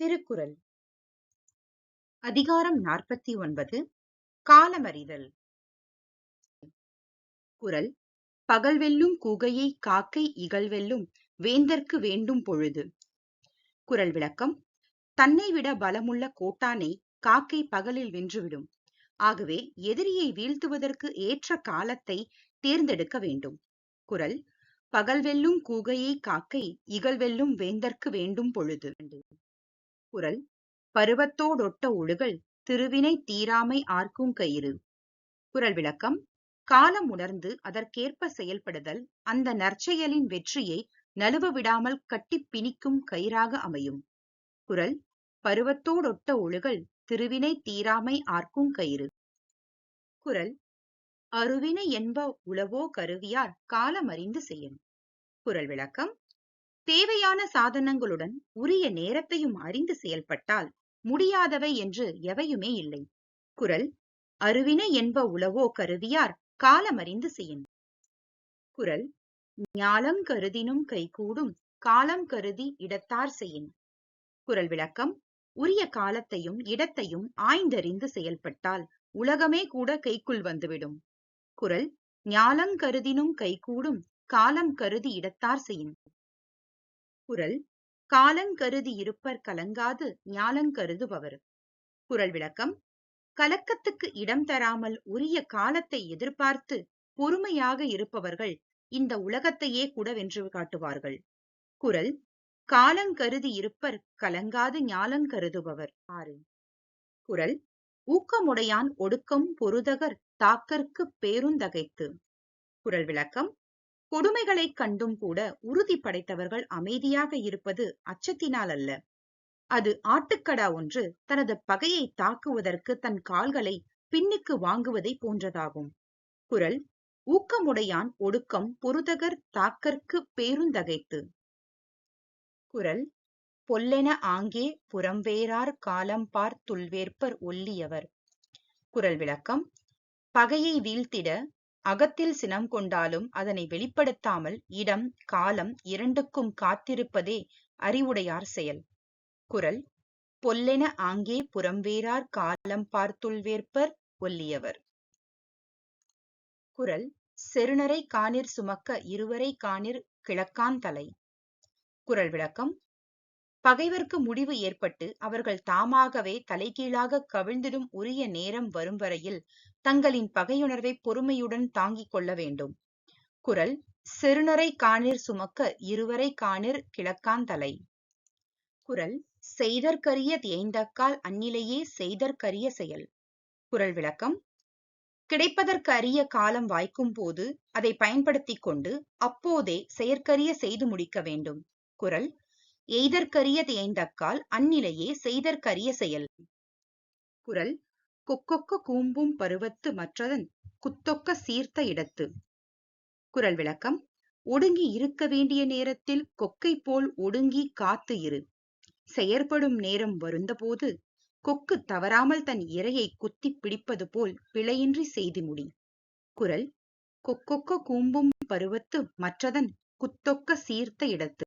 திருக்குறள். அதிகாரம் நாற்பத்தி ஒன்பது காலமறிதல். குரல் பகல்வெல்லும் கூகையை காக்கை இகழ்வெல்லும் வேந்தற்கு வேண்டும் பொழுது. குரல் விளக்கம் தன்னை விட பலமுள்ள கோட்டானை காக்கை பகலில் வென்றுவிடும். ஆகவே எதிரியை வீழ்த்துவதற்கு ஏற்ற காலத்தை தேர்ந்தெடுக்க வேண்டும். குரல் பகல்வெல்லும் கூகையை காக்கை இகழ்வெல்லும் வேந்தற்கு வேண்டும் பொழுது. குரல் பருவத்தோடொட்ட ஒழுகல் திருவினை தீராமை ஆர்க்கும் கயிறு. குரல் விளக்கம் காலம் உணர்ந்து அதற்கேற்ப செயல்படுதல் அந்த நற்செயலின் வெற்றியை நழுவ விடாமல் கட்டிப் பிணிக்கும் கயிறாக அமையும். குரல் பருவத்தோடொட்ட ஒழுகல் திருவினை தீராமை ஆர்க்கும் கயிறு. குரல் அருவினை என்ப உளவோ கருவியார் காலமறிந்து செய்யும். குரல் விளக்கம் தேவையான சாதனங்களுடன் உரிய நேரத்தையும் அறிந்து செயல்பட்டால் முடியாதவை என்று எவையுமே இல்லை. குரல் அருவினை என்ப உளவோ கருவியார் காலமறிந்து செய்யும் குரல் ஞாலம் கருதினும் கைகூடும் காலம் கருதி இடத்தார் செய்யின் குரல் விளக்கம் உரிய காலத்தையும் இடத்தையும் ஆய்ந்தறிந்து செயல்பட்டால் உலகமே கூட கைக்குள் வந்துவிடும் குரல் ஞாலம் கருதினும் கைகூடும் காலம் கருதி இடத்தார் செய்யும் குரல் காலங் கருதி இருப்பர் கலங்காது ஞாலங்கருதுபவர் குரல் விளக்கம் கலக்கத்துக்கு இடம் தராமல் உரிய காலத்தை எதிர்பார்த்து பொறுமையாக இருப்பவர்கள் இந்த உலகத்தையே கூட வென்று காட்டுவார்கள் குரல் காலங்கருதி இருப்பர் கலங்காது ஞாலங் கருதுபவர் ஆறு. குரல் ஊக்கமுடையான் ஒடுக்கம் பொருதகர் தாக்கற்கு பேருந்தகைத்து குரல் விளக்கம் கொடுமைகளைக் கண்டும் கூட உறுதி படைத்தவர்கள் அமைதியாக இருப்பது அச்சத்தினால் அல்ல. அது ஆட்டுக்கடா ஒன்று தனது பகையை தாக்குவதற்கு தன் கால்களை பின்னுக்கு வாங்குவதை போன்றதாகும். குரல் ஊக்கமுடையான் ஒடுக்கம் பொருதகர் தாக்கற்கு பேருந்தகைத்து. குரல் பொல்லென ஆங்கே புறம்பேரார் காலம் துல்வேற்பர் ஒல்லியவர். குரல் விளக்கம் பகையை வீழ்த்திட அகத்தில் சினம் கொண்டாலும் அதனை வெளிப்படுத்தாமல் இடம் காலம் இரண்டுக்கும் காத்திருப்பதே அறிவுடையார் செயல். குரல் பொல்லென ஆங்கே புறம்பேரார் காலம் பார்த்துள்வேற்பர் ஒல்லியவர். குரல் செருணரை காணிர் சுமக்க இருவரை காணிர் கிழக்கான் தலை குரல் விளக்கம் பகைவர்க்கு முடிவு ஏற்பட்டு அவர்கள் தாமாகவே தலைகீழாக கவிழ்ந்திடும் உரிய நேரம் வரும் வரையில் தங்களின் பகையுணர்வை பொறுமையுடன் தாங்கிக் கொள்ள வேண்டும். குரல் செருணரை காணிர் சுமக்க இருவரை காணிர் கிழக்காந்தலை குரல் செய்தற்கரிய தேய்ந்தக்கால் அந்நிலையே செய்தற்கரிய செயல் குரல் விளக்கம் கிடைப்பதற்கு அரிய காலம் வாய்க்கும் போது அதை பயன்படுத்திக் கொண்டு அப்போதே செயற்கரிய செய்து முடிக்க வேண்டும் குரல் எய்தற்கரிய தேய்ந்தக்கால் அந்நிலையே செய்தற்கரிய செயல். குரல் கொக்கொக்க கூம்பும் பருவத்து மற்றதன் குத்தொக்க சீர்த்த இடத்து. குரல் விளக்கம் ஒடுங்கி இருக்க வேண்டிய நேரத்தில் கொக்கை போல் ஒடுங்கி காத்து இரு. செயற்படும் நேரம் வருந்தபோது கொக்கு தவறாமல் தன் இரையை குத்தி பிடிப்பது போல் பிழையின்றி செய்து முடி. குரல் கொக்கொக்க கூம்பும் பருவத்து மற்றதன் குத்தொக்க சீர்த்த இடத்து.